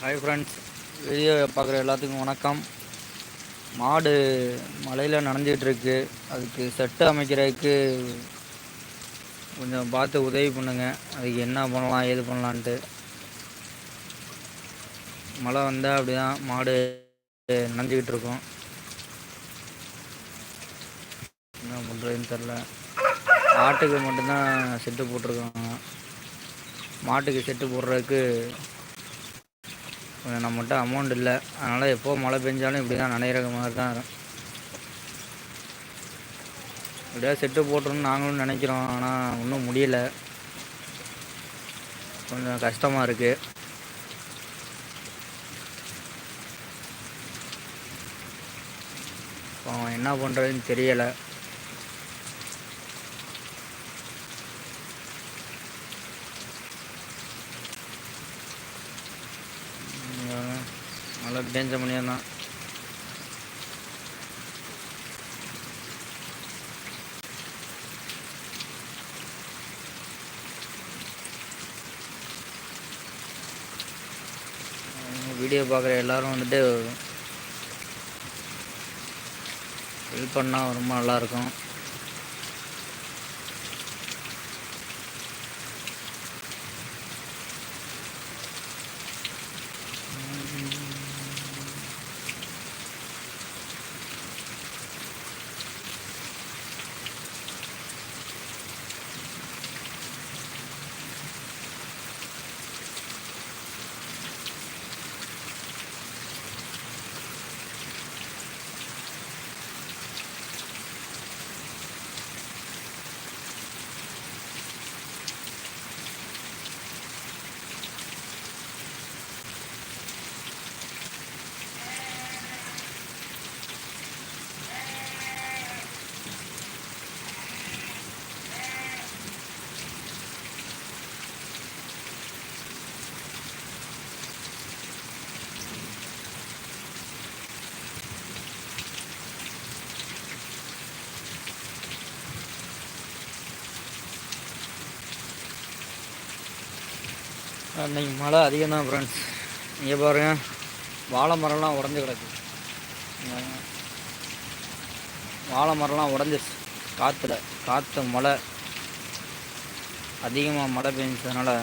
Hi friends video பார்க்குற எல்லாத்துக்கும் வணக்கம். மாடு மலையில் நனைஞ்சிட்ருக்கு அதுக்கு செட்டு அமைக்கிறதுக்கு கொஞ்சம் பார்த்து உதவி பண்ணுங்கள் அதுக்கு என்ன பண்ணலாம் ஏது பண்ணலான்ட்டு. மழை வந்தால் அப்படி தான் மாடு நனைஞ்சிக்கிட்டு இருக்கும் என்ன பண்ணுறதுன்னு தெரில ஆட்டுக்கு மட்டும்தான் செட்டு போட்டிருக்காங்க. மாட்டுக்கு செட்டு போடுறதுக்கு கொஞ்சம் நம்மகிட்ட அமௌண்ட் இல்லை. அதனால் எப்போ மழை பெஞ்சாலும் இப்படி தான் நனைகிற மாதிரி தான் இருக்கும். எப்படியா செட்டு போட்டுருன்னு நாங்களும் நினைக்கிறோம். ஆனால் ஒன்றும் முடியல. கொஞ்சம் கஷ்டமாக இருக்குது இப்போ என்ன பண்ணுறதுன்னு தெரியலை. நல்லா பேஞ்ச தான் வீடியோ பார்க்குற எல்லாரும் வந்துட்டு ஹெல்ப் பண்ணால் ரொம்ப நல்லாயிருக்கும் இன்றைக்கி மழை அதிகம் தான் ஃப்ரெண்ட்ஸ் இங்கே பாருங்கள் வாழை மரம்லாம் உடஞ்சி கிடக்கு. வாழை மரம்லாம் உடஞ்சிருச்சு. காற்றுல காற்று மழை. அதிகமாக மழை பெஞ்சதுனால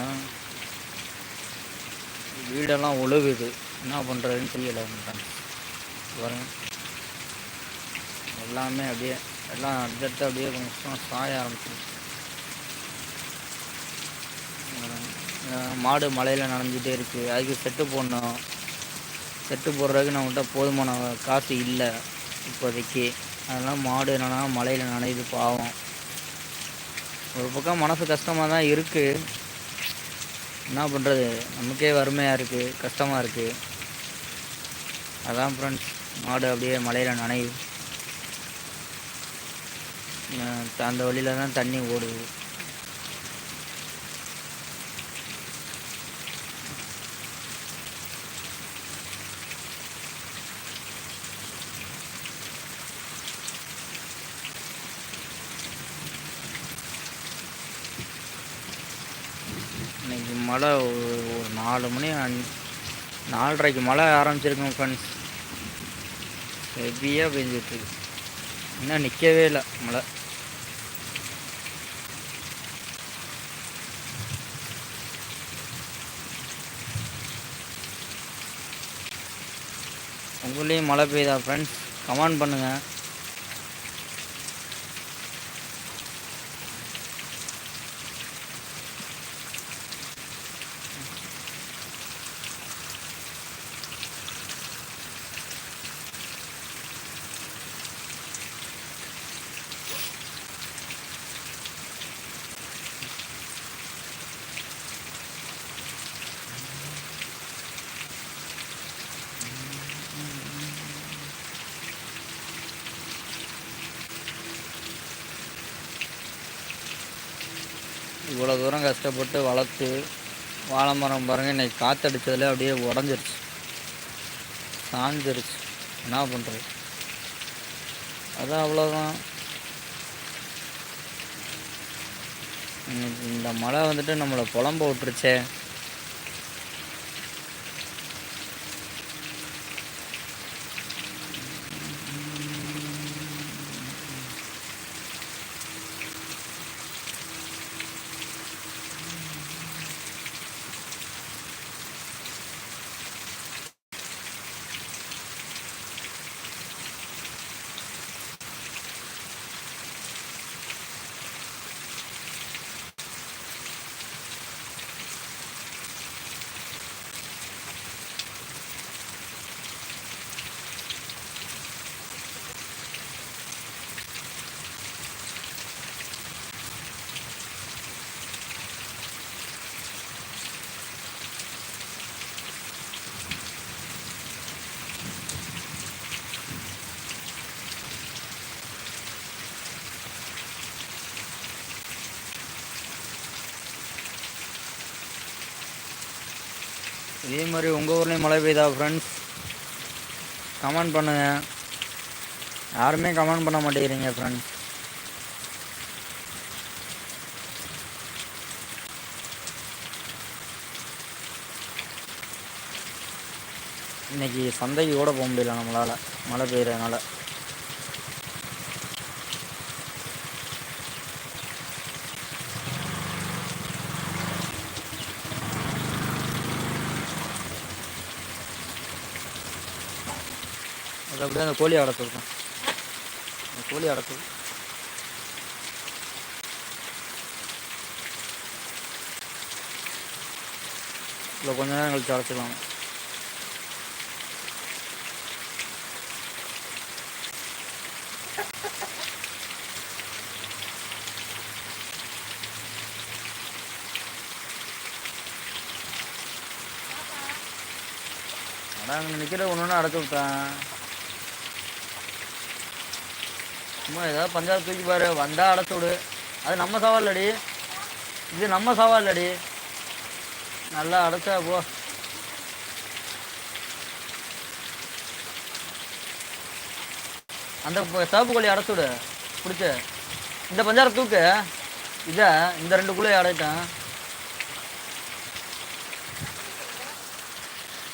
வீடெல்லாம் ஒழுகுது. என்ன பண்ணுறதுன்னு தெரியலை ஃப்ரெண்ட்ஸ் பாருங்க. எல்லாமே அப்படியே எல்லாம் அடுத்தடுத்து அப்படியே கொஞ்சம் சாய ஆரம்பிச்சிருச்சு. மாடு மழையில் நனைஞ்சிட்டே இருக்குது அதுக்கு செட்டு போடணும். செட்டு போடுறதுக்கு நம்மகிட்ட போதுமான காசு இல்லை இப்போதைக்கு. அதெல்லாம் மாடு என்னென்னா மழையில் நனையுது பாவம். ஒரு பக்கம் மனசு கஷ்டமாக தான் இருக்குது என்ன பண்ணுறது நமக்கே வறுமையாக இருக்குது கஷ்டமாக இருக்குது அதான் ஃப்ரெண்ட்ஸ் மாடு அப்படியே மழையில் நனையுது. அந்த வழியில் தான் தண்ணி ஓடுது. மழை ஒரு நாலு மணி அஞ்சு நாலரைக்கு மழை ஆரம்பிச்சிருக்கோம் ஃப்ரெண்ட்ஸ் ஹெவியாக பெஞ்சிட்ருக்கு. இன்னும் நிற்கவே இல்லை மழை. உங்களையும் மழை பெய்யுதா ஃப்ரெண்ட்ஸ் கமெண்ட் பண்ணுங்கள் இவ்வளோ தூரம் கஷ்டப்பட்டு வளர்த்து வாழை மரம் பாருங்கள் இன்னைக்கு காற்றடிச்சதுல அப்படியே உடஞ்சிருச்சு. சாஞ்சிருச்சு. என்ன பண்ணுறது அதான் அவ்வளோதான் இந்த மழை வந்துட்டு நம்மளை புலம்ப விட்டுருச்சே. இதே மாதிரி உங்கள் ஊர்லேயும் மழை பெய்தா ஃப்ரெண்ட்ஸ் கமெண்ட் பண்ணுங்கள் யாருமே கமெண்ட் பண்ண மாட்டேங்கிறீங்க ஃப்ரெண்ட்ஸ் இன்னைக்கு சந்தைக்கு கூட போக முடியல நம்மளால். மழை பெய்கிறதுனால அது அப்படியே அந்த கோழி அடை சொல்கிறேன் அந்த கோழி அடை சொல் இல்லை கொஞ்ச நேரம் கழிச்சு அடைச்சிக்கலாம் அதான் அங்கே நிற்கிற ஒன்று ஒன்று அடைச்சி விட்டேன். சும்மா ஏதாவது பஞ்சாயத்து தூக்கி பாரு வந்தால் அடைச்சோடு விடு அது நம்ம சவால் அடி இது நம்ம சவால் அடி நல்லா அடைச்சா போ. அந்த சிவப்பு கோழி அடைச்சுடு விடு பிடிச்சி. இந்த பஞ்சார தூக்கு. இதை இந்த ரெண்டு குழியை அடைட்டேன்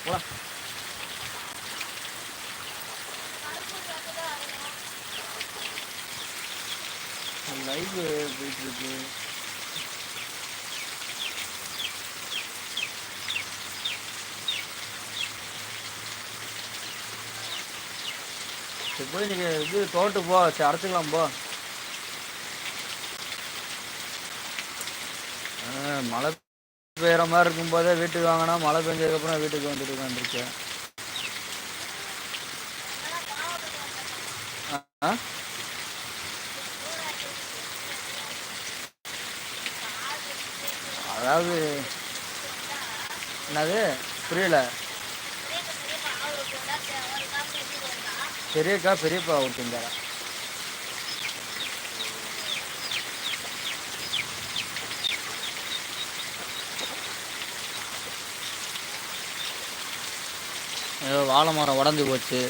போலாம். சரி போய் நீங்க இது தோட்டு போ சரி அரைச்சிக்கலாம் போ. மழை பெய்கிற மாதிரி இருக்கும்போதே வீட்டுக்கு வாங்கினா மழை பெஞ்சதுக்கப்புறம் வீட்டுக்கு வந்துட்டு உட்காந்துருக்கேன் ஆ அதாவது என்னது? புரியல. பெரியக்கா பெரியப்பா விட்டுந்தாரா ஏதோ வாழை மரம் உடஞ்சி போச்சு.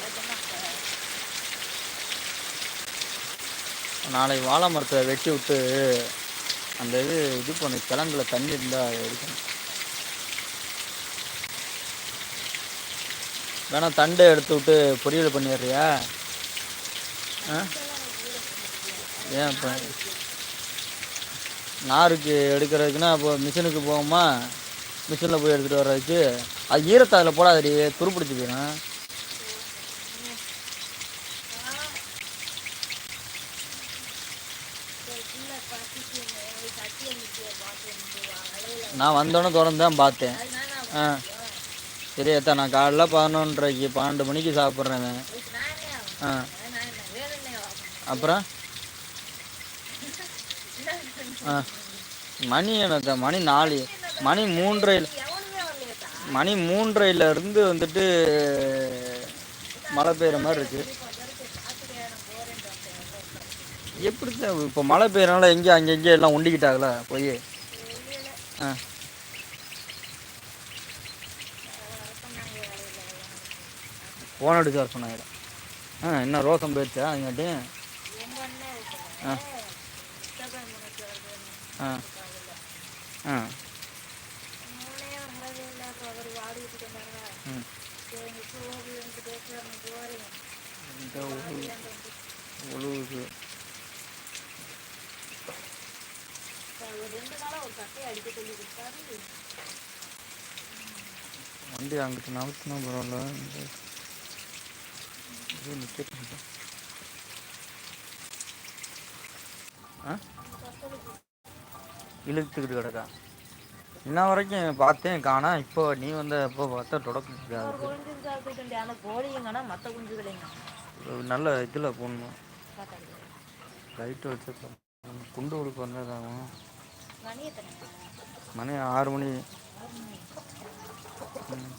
நாளைக்கு வாழை மரத்தை வெட்டி விட்டு அந்த இது இது பண்ணு கிழங்குல தண்ணி இருந்தால் எடுக்கணும் வேணா தண்டை எடுத்து விட்டு பொரியல் பண்ணிடுறியா? ஆ? ஏன் இப்போ நாருக்கு எடுக்கிறதுக்குன்னா இப்போ மிஷினுக்கு போவோமா? மிஷினில் போய் எடுத்துகிட்டு வர்றதுக்கு. அது ஈரத்தை அதில் போடாதடி துருப்பிடிச்சு போயிடும் நான் வந்தோடனே திறந்து தான் பார்த்தேன். ஆ. சரி அத்தா நான் காலைல பதினொன்றரைக்கு பன்னெண்டு மணிக்கு சாப்பிட்றேன் ஆ. அப்புறம்? ஆ. மணி எனக்கு மணி நாலு. மணி மூன்றரை மணி மூன்றரைலருந்து வந்துட்டு மழை பெய்கிற மாதிரி இருக்குது எப்படி இப்போ மழை பெய்யறனால எங்கே அங்கே இங்கே எல்லாம் ஒண்டிக்கிட்டாங்களா போய்? ஆ. ஃபோன் அடிச்சு வர சொன்னாங்க. ஆ என்ன ரோசம் போயிடுச்சா அதுங்காட்டி ஆ. ஆ ம் இந்த உழு உழுவுது வண்டி அங்கிட்டு நவுத்துனா பரவாயில்ல. இழுத்துக்கிட்டு கிடக்கா. இன்ன வரைக்கும் பார்த்தேன் காணா. இப்போ நீ வந்த இப்போ பார்த்தா தொடக்கம் நல்ல இதில் போடணும். லைட்டு வச்சு. குண்டு உடுப்பு வந்ததாகும் மணி ஆறு மணி ம்.